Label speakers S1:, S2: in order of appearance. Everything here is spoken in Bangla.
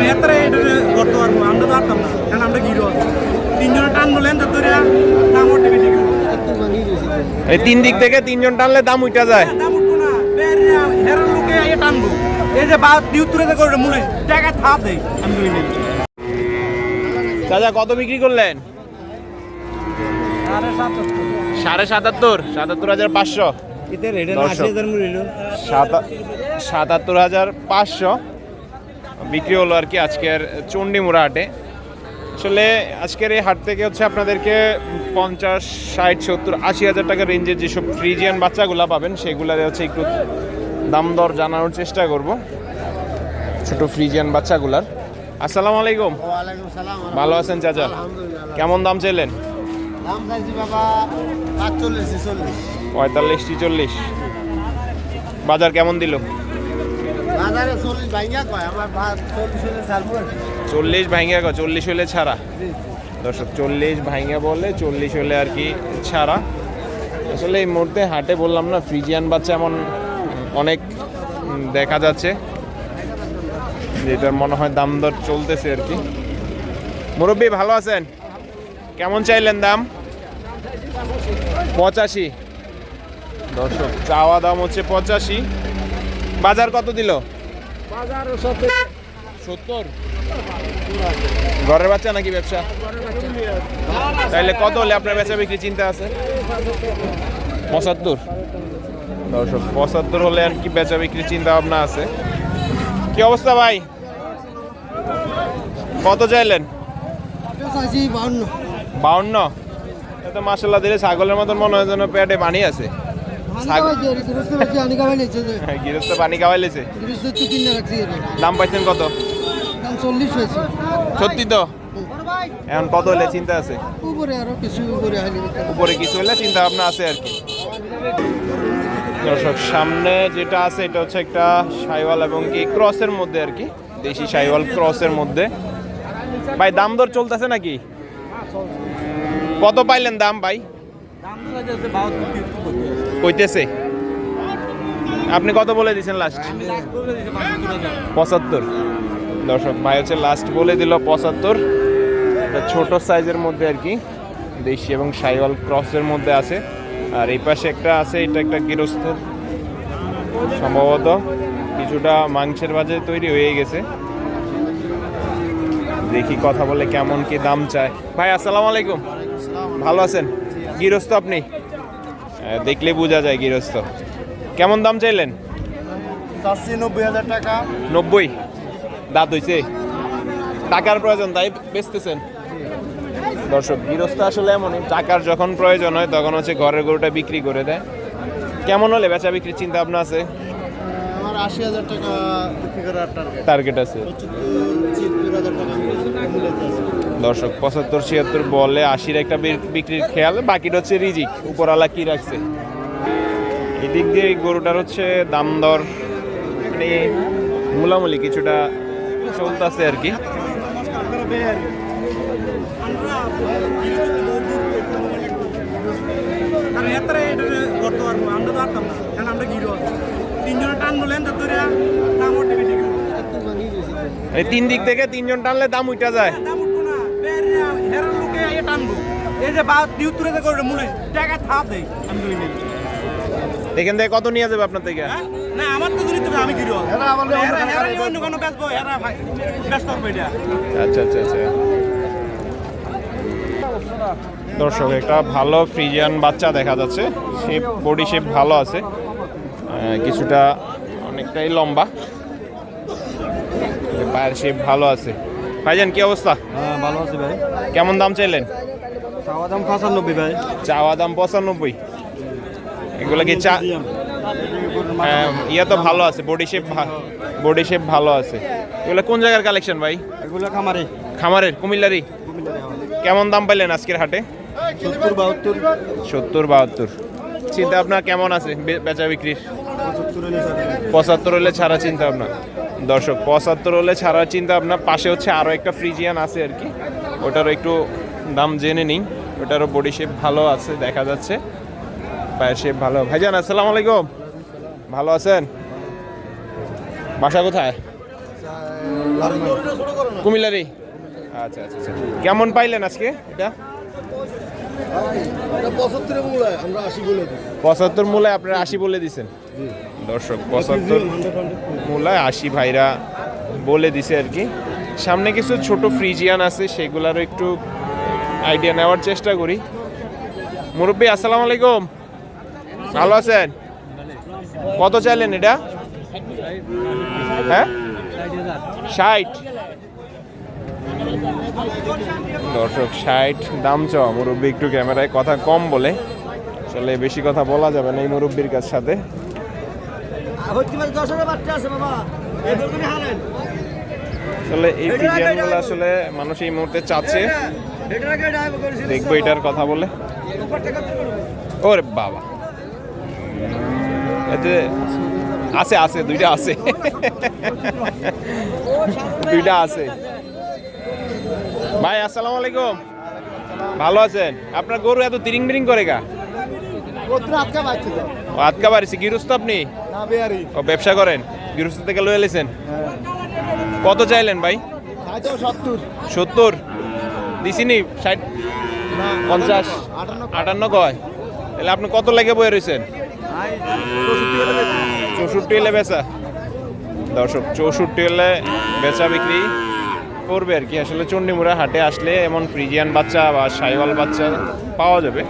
S1: কারণ এত এটা করতে পারব আমরা তো পারতাম না কারণ আমরা গিরো তিনজনে টান বলেন তো তোরা দাম ওঠে বেশি
S2: এই তিন দিক থেকে তিনজন টানলে দাম উঠা যায়
S1: দাম উঠবো না হেরার লোকে আগে টানবো এই যে বা দিউত্তরে করে মূলে টাকা থাপ দেয় আমি কই নেই
S2: চাচা কত বিক্রি করলেন সাড়ে সাতাত্তর। সাতাত্তর হাজার পাঁচশো। সাতাত্তর হাজার পাঁচশো। বিক্রি হলো আর কি আজকের চণ্ডীমুড়া হাটে। আসলে আজকের এই হাট থেকে হচ্ছে আপনাদেরকে পঞ্চাশ ষাট সত্তর আশি হাজার টাকা রেঞ্জের যেসব ফ্রিজিয়ান বাচ্চাগুলো পাবেন সেগুলোর হচ্ছে একটু দাম দর জানানোর চেষ্টা করব। ছোট ফ্রিজিয়ান বাচ্চাগুলার। আসসালামু আলাইকুম। ভালো আছেন চাচা? কেমন দাম চাইলেন? পঁয়তাল্লিশ ছিচল্লিশ। বাজার কেমন দিল?
S3: চল্লিশ ভাইয়া কয় চল্লিশ হলে
S2: ভাইঙ্গা গো চল্লিশ হলে ছাড়া? দর্শক চল্লিশ ভাইঙ্গা বলে চল্লিশ হলে আর কি ছাড়া? আসলে এই মুহূর্তে হাটে বললাম না ফ্রিজিয়ান বাচ্চা এমন অনেক দেখা যাচ্ছে যেটার মনে হয় দাম দর চলতেছে আর কি। মুরব্বী ভালো আছেন? কেমন চাইলেন দাম? পঁচাশি। দর্শক চাওয়া দাম হচ্ছে পঁচাশি। বাজার কত দিল? সত্তর। ঘরের বাচ্চা নাকি ব্যবসা? তাইলে কত হলে আপনার বেচা বিক্রি চিন্তা আছে? পঁচাত্তর। দর্শক পঁচাত্তর হলে আর কি বেচা বিক্রি চিন্তা ভাবনা আছে। কি অবস্থা ভাই? কত চাইলেন?
S3: বাউন্ন।
S2: বাউন্ন? এত মাসাল্লাহ দিলে ছাগলের মতন মনে হয় যেন পেটে পানি আছে। গৃহস্থ পানি খাওয়াইলেছে দাম পাইছেন কত?
S3: দাম চল্লিশ হয়েছে।
S2: সত্যি তো? এখন কত হলে চিন্তা আছে?
S3: উপরে আরও কিছু উপরে
S2: উপরে কিছু হলে চিন্তা ভাবনা আছে আর কি। দর্শক সামনে যেটা আছে এটা হচ্ছে একটা সাইওয়াল এবং কি ক্রসের মধ্যে আর কি দেশি সাইওয়াল ক্রসের মধ্যে। ভাই দাম দর চলতেছে নাকি? কত পাইলেন দাম ভাই? কইতেছে। আপনি কত বলে দিয়েছেন লাস্ট পঁচাত্তর। দর্শক, ভাই হচ্ছে লাস্ট বলে দিল পঁচাত্তর। ছোট সাইজের মধ্যে আর কি, দেশি এবং সাইওয়াল ক্রসের মধ্যে আছে। আর এই পাশে একটা আছে, এটা একটা গৃহস্থ। সম্ভবত কিছুটা মাংসের বাজে তৈরি হয়ে গেছে। দেখি কথা বলে কেমন কি দাম চায়। ভাই, আসসালামু আলাইকুম। ভালো আছেন? গৃহস্থ আপনি? দেখলে বোঝা যায় গৃহস্থ। কেমন দাম চাইলেন?
S3: চাচ্ছি নব্বই হাজার টাকা।
S2: নব্বই? দাঁত হইছে? টাকার প্রয়োজন তাই বেচতেছেন? দর্শক গৃহস্থ আসলে এমনই টাকার যখন প্রয়োজন হয় তখন হচ্ছে ঘরের গরুটা বিক্রি করে দেয়। কেমন হলে বেচা বিক্রির চিন্তা ভাবনা আছে?
S3: আমার আশি হাজার টাকা টার্গেট
S2: আছে
S3: ছিয়াত্তর হাজার টাকা মূল্যতে আছে
S2: দর্শক পঁচাত্তর ছিয়াত্তর বলে আশির একটা বিক্রির খেয়াল বাকিটা হচ্ছে রিজিক উপরওয়ালা কি রাখছে? এদিক দিয়ে গরুটার হচ্ছে দাম দর মানে মূলামূলি কিছুটা চলতেছে আর কি। এই তিন দিক থেকে তিনজন টানলে দাম উঠা যায়।
S1: এই যে বা দিউত্তরে যে করে মূলে। টাকা থাপ দেয় আমি কই নেই।
S2: এখান থেকে কত নিয়ে যাবে আপনার থেকে?
S1: হ্যাঁ? না আমার তো দূরিত আমি গিরো
S3: অন্য
S1: এরা
S3: জায়গায়
S1: এরা অন্য কোনো বেচবো এরা ব্যস্ত হবে এটা।
S2: আচ্ছা আচ্ছা আচ্ছা। দর্শক একটা ভালো ফ্রিজিয়ান বাচ্চা দেখা যাচ্ছে। শেপ বডি শেপ ভালো আছে। কিছুটা অনেকটাই লম্বা। পায়ের শেপ ভালো আছে। ভাইজান কি অবস্থা?
S1: হ্যাঁ ভালো আছে ভাই।
S2: কেমন দাম চাইলেন?
S1: চাওয়া দাম পঁচানব্বই ভাই।
S2: চাওয়া দাম পঁচানব্বই। এগুলো কি চা হ্যাঁ, ইয়া তো ভালো আছে বডি শেপ বডি শেপ ভালো আছে। এগুলো কোন জায়গার কালেকশন ভাই?
S1: এগুলো খামারে।
S2: খামারের কুমিল্লারি কেমন দাম পাইলেন আজকের হাটে?
S1: সত্তর বাহাত্তর।
S2: সত্তর বাহাত্তর। চিন্তা ভাবনা কেমন আছে বেচা বিক্রির?
S1: পঁচাত্তর হলে
S2: ছাড়া চিন্তা ভাবনা। দর্শক পঁচাত্তর হলে ছাড়া চিন্তা ভাবনা। পাশে হচ্ছে আরও একটা ফ্রিজিয়ান আছে আর কি। ওটারও একটু দাম জেনে নিই ওটারও বডি শেপ ভালো আছে, দেখা যাচ্ছে। পায়ের শেপ ভালো। ভাইজান, আসসালামু আলাইকুম। ভালো আছেন? বাসা কোথায়? কুমিল্লারি আচ্ছা আচ্ছা আচ্ছা। কেমন পাইলেন আজকে এটা? পঁচাত্তর মূলায় আপনারা আশি বলে দিছেন। দর্শক, পঁচাত্তর মূলায় আশি ভাইরা বলে দিছে আর কি। সামনে কিছু ছোট ফ্রিজিয়ান আছে, সেগুলারও একটু আইডিয়া নেওয়ার চেষ্টা করি। মুরব্বী, আসসালামু আলাইকুম। ভালো আছেন? কত চাইলেন এটা? হ্যাঁ? ষাট। দর্শক, ষাট দাম চ মুরব্বী একটু ক্যামেরায় কথা কম বলে। আসলে বেশি কথা বলা যাবে না এই মুরব্বীর কাছ সাথে। আসলে এই ফিজিয়ানগুলো আসলে মানুষ এই মুহূর্তে চাচ্ছে। দেখব এটার কথা বলে। ওরে বাবা। এতে আছে আছে দুইটা আছে। দুইটা আছে। ভাই আসসালামু আলাইকুম। ভালো আছেন? আপনার গরু এত তিরিং বিরিং করে গা?
S3: আটকা
S2: পারিছি গৃহস্থ আপনি? ও ব্যবসা করেন? গৃহস্থ থেকে লয়ে এলেছেন কত চাইলেন ভাই?
S3: সত্তর।
S2: দিছিনি? ষাট? পঞ্চাশ? আটান্ন কয়। তাহলে আপনি কত লেগে বয়ে রয়েছেন চৌষট্টি হলে বেচা। দর্শক চৌষট্টি হলে বেচা বিক্রি করবে আর কি। আসলে চণ্ডীমুড়া হাটে আসলে এমন ফ্রিজিয়ান বাচ্চা বা সাইওয়াল বাচ্চা পাওয়া যাবে।